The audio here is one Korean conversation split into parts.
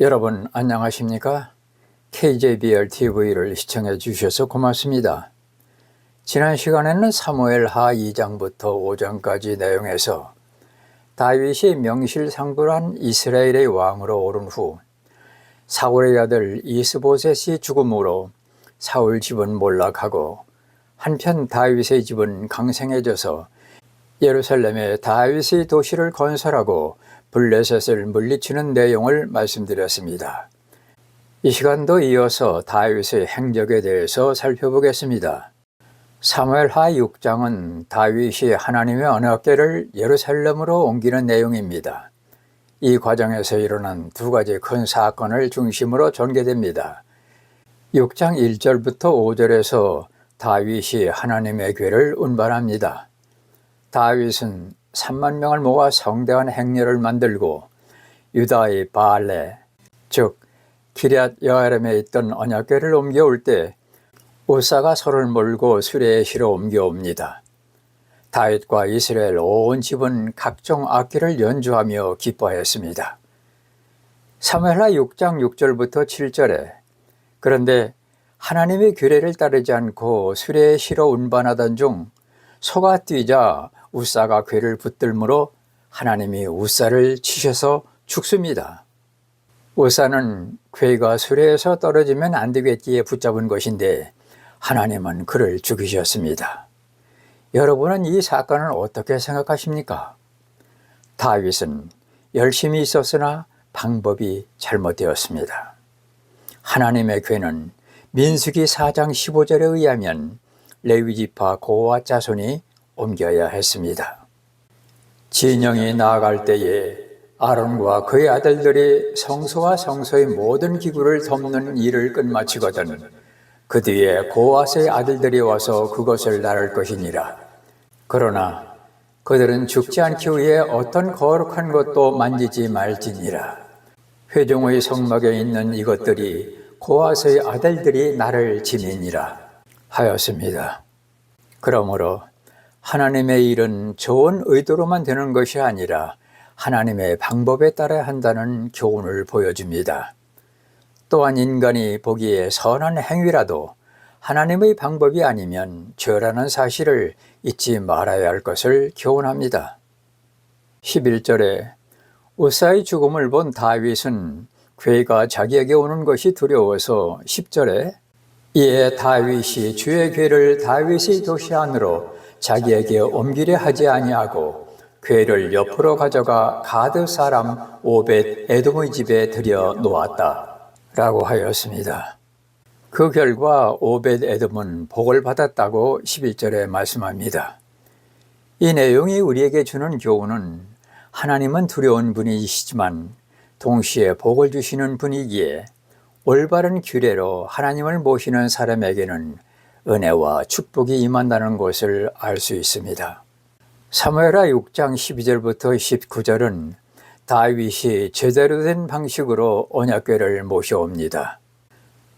여러분 안녕하십니까? KJBR TV를 시청해 주셔서 고맙습니다. 지난 시간에는 사무엘 하 2장부터 5장까지 내용에서 다윗이 명실상부한 이스라엘의 왕으로 오른 후 사울의 아들 이스보셋이 죽음으로 사울 집은 몰락하고 한편 다윗의 집은 강盛해져서 예루살렘에 다윗의 도시를 건설하고 블레셋을 물리치는 내용을 말씀드렸습니다. 이 시간도 이어서 다윗의 행적에 대해서 살펴보겠습니다. 사무엘 하 6장은 다윗이 하나님의 언약궤를 예루살렘으로 옮기는 내용입니다. 이 과정에서 일어난 두 가지 큰 사건을 중심으로 전개됩니다. 6장 1절부터 5절에서 다윗이 하나님의 궤를 운반합니다. 다윗은 3만 명을 모아 성대한 행렬을 만들고 유다의 바알레, 즉 기럇 여아람에 있던 언약궤를 옮겨올 때 우사가 소를 몰고 수레에 실어 옮겨옵니다. 다윗과 이스라엘 온 집은 각종 악기를 연주하며 기뻐했습니다. 사무엘하 6장 6절부터 7절에 그런데 하나님의 규례를 따르지 않고 수레에 실어 운반하던 중 소가 뛰자 우사가 괴를 붙들므로 하나님이 우사를 치셔서 죽습니다. 우사는 괴가 수레에서 떨어지면 안 되겠기에 붙잡은 것인데 하나님은 그를 죽이셨습니다. 여러분은 이 사건을 어떻게 생각하십니까? 다윗은 열심히 있었으나 방법이 잘못되었습니다. 하나님의 괴는 민수기 4장 15절에 의하면 레위지파 고와 자손이 옮겨야 했습니다. 진영이 나아갈 때에 아론과 그의 아들들이 성소와 성소의 모든 기구를 덮는 일을 끝마치거든 그 뒤에 고아스의 아들들이 와서 그것을 나를 것이니라. 그러나 그들은 죽지 않기 위해 어떤 거룩한 것도 만지지 말지니라. 회중의 성막에 있는 이것들이 고아스의 아들들이 나를 지니니라 하였습니다. 그러므로 하나님의 일은 좋은 의도로만 되는 것이 아니라 하나님의 방법에 따라 한다는 교훈을 보여줍니다. 또한 인간이 보기에 선한 행위라도 하나님의 방법이 아니면 죄라는 사실을 잊지 말아야 할 것을 교훈합니다. 11절에 우사의 죽음을 본 다윗은 괴가 자기에게 오는 것이 두려워서 10절에 이에 다윗이 주의 괴를 다윗의 도시 안으로 자기에게 옮기려 하지 아니하고 괴를 옆으로 가져가 가드 사람 오벳 에돔의 집에 들여 놓았다. 라고 하였습니다. 그 결과 오벳 에돔은 복을 받았다고 11절에 말씀합니다. 이 내용이 우리에게 주는 교훈은 하나님은 두려운 분이시지만 동시에 복을 주시는 분이기에 올바른 규례로 하나님을 모시는 사람에게는 은혜와 축복이 임한다는 것을 알 수 있습니다. 사무엘하 6장 12절부터 19절은 다윗이 제대로 된 방식으로 언약궤를 모셔옵니다.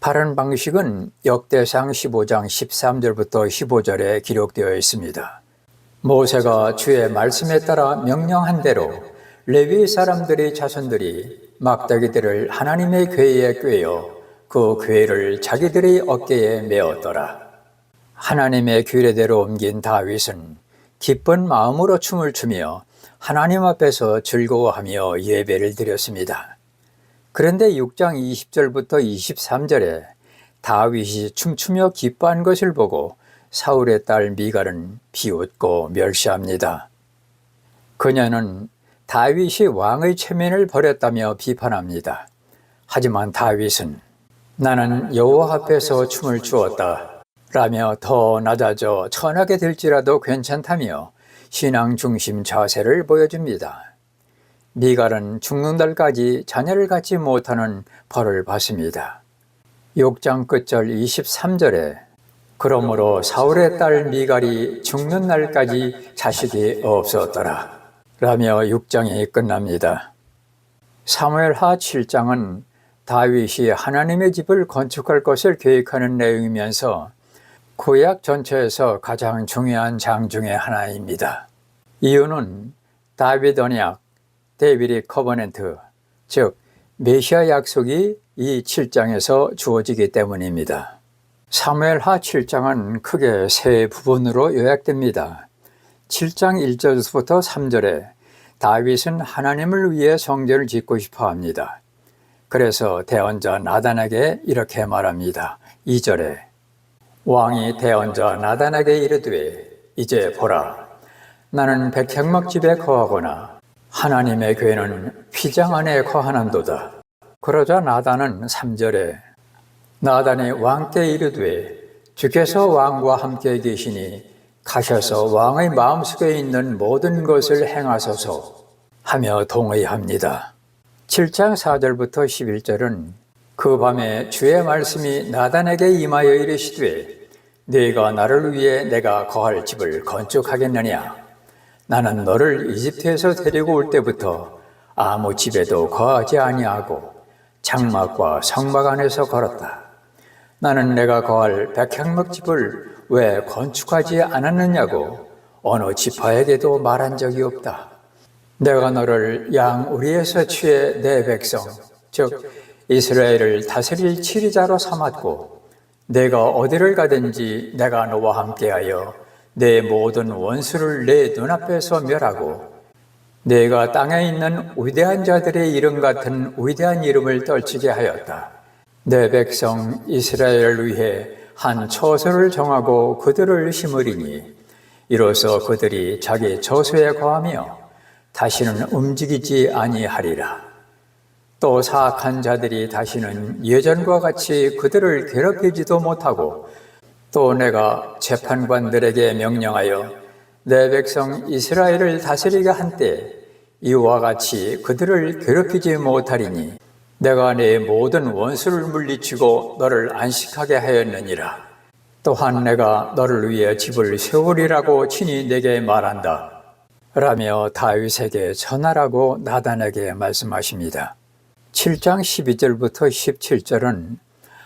바른 방식은 역대상 15장 13절부터 15절에 기록되어 있습니다. 모세가 주의 말씀에 따라 명령한 대로 레위 사람들의 자손들이 막대기들을 하나님의 궤에 꿰어 그 궤를 자기들의 어깨에 메었더라. 하나님의 규례대로 옮긴 다윗은 기쁜 마음으로 춤을 추며 하나님 앞에서 즐거워하며 예배를 드렸습니다. 그런데 6장 20절부터 23절에 다윗이 춤추며 기뻐한 것을 보고 사울의 딸 미갈은 비웃고 멸시합니다. 그녀는 다윗이 왕의 체면을 버렸다며 비판합니다. 하지만 다윗은 나는 여호와 앞에서 춤을 추었다. 라며 더 낮아져 천하게 될지라도 괜찮다며 신앙 중심 자세를 보여줍니다. 미갈은 죽는 날까지 자녀를 갖지 못하는 벌을 받습니다. 6장 끝절 23절에 그러므로 사울의 딸 미갈이 죽는 날까지 자식이 없었더라. 라며 6장이 끝납니다. 사무엘 하 7장은 다윗이 하나님의 집을 건축할 것을 계획하는 내용이면서 구약 전체에서 가장 중요한 장 중의 하나입니다. 이유는 다윗 언약, 데이비드 커버넨트, 즉 메시아 약속이 이 7장에서 주어지기 때문입니다. 사무엘하 7장은 크게 세 부분으로 요약됩니다. 7장 1절부터 3절에 다윗은 하나님을 위해 성전을 짓고 싶어 합니다. 그래서 대언자 나단에게 이렇게 말합니다. 2절에 왕이 대언자 나단에게 이르되 이제 보라 나는 백향목 집에 거하거나 하나님의 교회는 휘장 안에 거하는도다. 그러자 나단은 3절에 나단이 왕께 이르되 주께서 왕과 함께 계시니 가셔서 왕의 마음속에 있는 모든 것을 행하소서 하며 동의합니다. 7장 4절부터 11절은 그 밤에 주의 말씀이 나단에게 임하여 이르시되 네가 나를 위해 내가 거할 집을 건축하겠느냐 나는 너를 이집트에서 데리고 올 때부터 아무 집에도 거하지 아니하고 장막과 성막 안에서 걸었다. 나는 내가 거할 백향목 집을 왜 건축하지 않았느냐고 어느 지파에게도 말한 적이 없다. 내가 너를 양 우리에서 취해 내 백성, 즉 이스라엘을 다스릴 치리자로 삼았고 내가 어디를 가든지 내가 너와 함께하여 내 모든 원수를 내 눈앞에서 멸하고 내가 땅에 있는 위대한 자들의 이름 같은 위대한 이름을 떨치게 하였다. 내 백성 이스라엘을 위해 한 처소를 정하고 그들을 심으리니 이로써 그들이 자기 처소에 거하며 다시는 움직이지 아니하리라. 또 사악한 자들이 다시는 예전과 같이 그들을 괴롭히지도 못하고 또 내가 재판관들에게 명령하여 내 백성 이스라엘을 다스리게 한때 이와 같이 그들을 괴롭히지 못하리니 내가 내 모든 원수를 물리치고 너를 안식하게 하였느니라. 또한 내가 너를 위해 집을 세우리라고 친히 내게 말한다. 라며 다윗에게 전하라고 나단에게 말씀하십니다. 7장 12절부터 17절은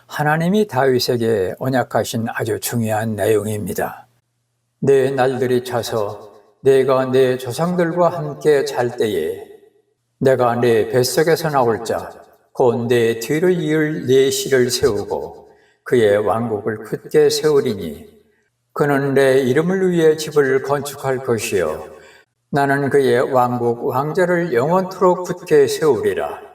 하나님이 다윗에게 언약하신 아주 중요한 내용입니다. 내 날들이 차서 내가 내 조상들과 함께 잘 때에 내가 내 뱃속에서 나올 자, 곧 내 뒤를 이을 내 씨를 세우고 그의 왕국을 굳게 세우리니 그는 내 이름을 위해 집을 건축할 것이요 나는 그의 왕국 왕자를 영원토록 굳게 세우리라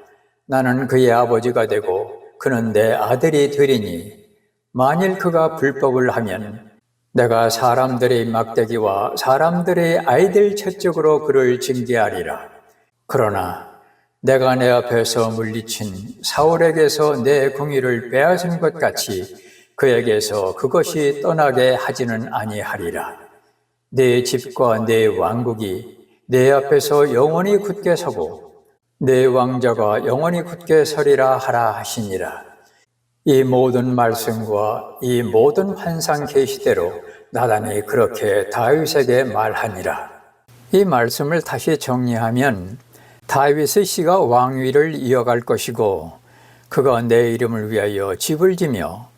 나는 그의 아버지가 되고 그는 내 아들이 되리니 만일 그가 불법을 하면 내가 사람들의 막대기와 사람들의 아이들 채쪽으로 그를 징계하리라. 그러나 내가 내 앞에서 물리친 사울에게서 내 공의를 빼앗은 것 같이 그에게서 그것이 떠나게 하지는 아니하리라. 내 집과 내 왕국이 내 앞에서 영원히 굳게 서고 내 왕자가 영원히 굳게 서리라 하라 하시니라. 이 모든 말씀과 이 모든 환상 계시대로 나단이 그렇게 다윗에게 말하니라. 이 말씀을 다시 정리하면 다윗의 씨가 왕위를 이어갈 것이고 그가 내 이름을 위하여 집을 지며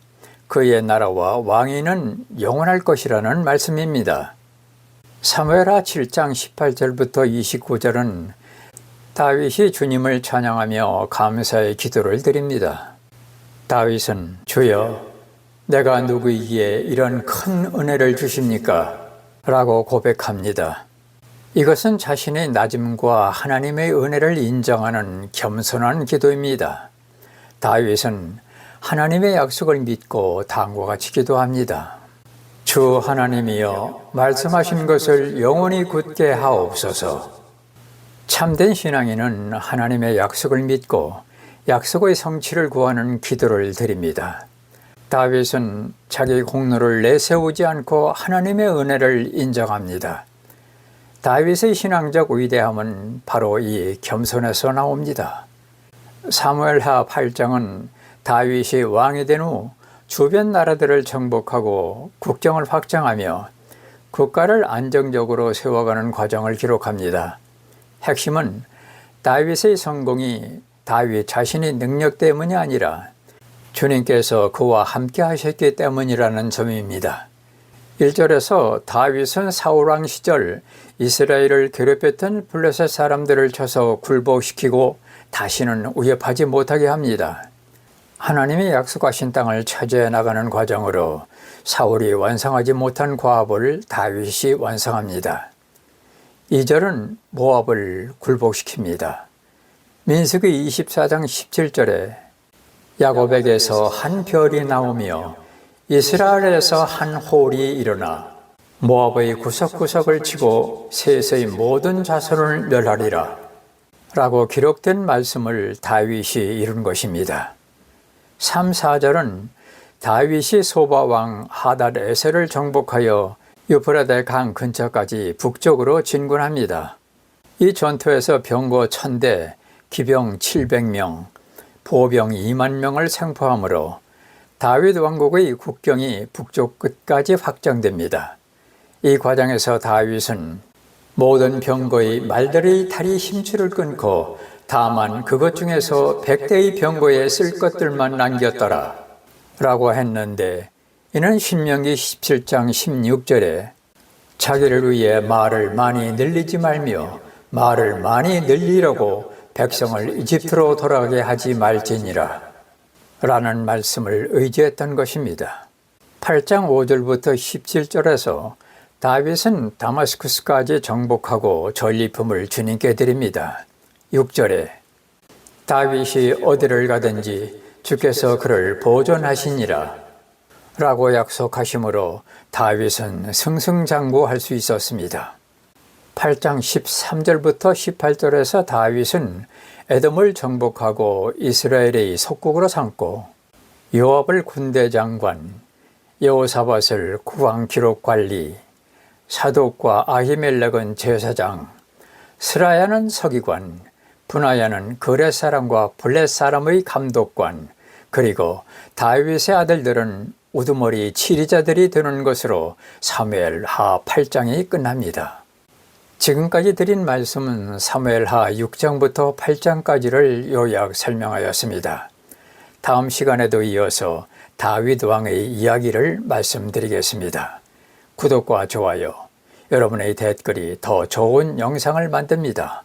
그의 나라와 왕위는 영원할 것이라는 말씀입니다. 사무엘하 7장 18절부터 29절은 다윗이 주님을 찬양하며 감사의 기도를 드립니다. 다윗은 주여 내가 누구이기에 이런 큰 은혜를 주십니까? 라고 고백합니다. 이것은 자신의 낮음과 하나님의 은혜를 인정하는 겸손한 기도입니다. 다윗은 하나님의 약속을 믿고 다음과 같이 기도합니다. 주 하나님이여 말씀하신 것을 영원히 굳게 하옵소서. 참된 신앙인은 하나님의 약속을 믿고 약속의 성취를 구하는 기도를 드립니다. 다윗은 자기 공로를 내세우지 않고 하나님의 은혜를 인정합니다. 다윗의 신앙적 위대함은 바로 이 겸손에서 나옵니다. 사무엘하 8장은 다윗이 왕이 된 후 주변 나라들을 정복하고 국경을 확장하며 국가를 안정적으로 세워가는 과정을 기록합니다. 핵심은 다윗의 성공이 다윗 자신의 능력 때문이 아니라 주님께서 그와 함께 하셨기 때문이라는 점입니다. 1절에서 다윗은 사울왕 시절 이스라엘을 괴롭혔던 블레셋 사람들을 쳐서 굴복시키고 다시는 위협하지 못하게 합니다. 하나님이 약속하신 땅을 차지해 나가는 과정으로 사울이 완성하지 못한 과업을 다윗이 완성합니다. 2절은 모압을 굴복시킵니다. 민수기 24장 17절에 야곱에게서 한 별이 나오며 이스라엘에서 한 홀이 일어나 모압의 구석구석을 치고 셋의 모든 자손을 멸하리라 라고 기록된 말씀을 다윗이 이룬 것입니다. 3, 4절은 다윗이 소바왕 하닷 에셀을 정복하여 유프라데 강 근처까지 북쪽으로 진군합니다. 이 전투에서 병거 1000대, 기병 700명, 보병 2만 명을 생포하므로 다윗 왕국의 국경이 북쪽 끝까지 확장됩니다. 이 과정에서 다윗은 모든 병거의 말들의 다리 힘줄을 끊고 다만 그것 중에서 백대의 병거에 쓸 것들만 남겼더라 라고 했는데 이는 신명기 17장 16절에 자기를 위해 말을 많이 늘리지 말며 말을 많이 늘리려고 백성을 이집트로 돌아가게 하지 말지니라 라는 말씀을 의지했던 것입니다. 8장 5절부터 17절에서 다윗은 다마스쿠스까지 정복하고 전리품을 주님께 드립니다. 6절에 다윗이 어디를 가든지 주께서 그를 보존하시니라 라고 약속하시므로 다윗은 승승장구할 수 있었습니다. 8장 13절부터 18절에서 다윗은 에돔을 정복하고 이스라엘의 속국으로 삼고 요압을 군대 장관, 여호사밧을 국왕 기록 관리, 사독과 아히멜렉은 제사장, 스라야는 서기관, 분하야는 거래 사람과 블렛 사람의 감독관, 그리고 다윗의 아들들은 우두머리 치리자들이 되는 것으로 사무엘 하 8장이 끝납니다. 지금까지 드린 말씀은 사무엘 하 6장부터 8장까지를 요약 설명하였습니다. 다음 시간에도 이어서 다윗 왕의 이야기를 말씀드리겠습니다. 구독과 좋아요, 여러분의 댓글이 더 좋은 영상을 만듭니다.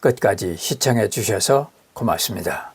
끝까지 시청해 주셔서 고맙습니다.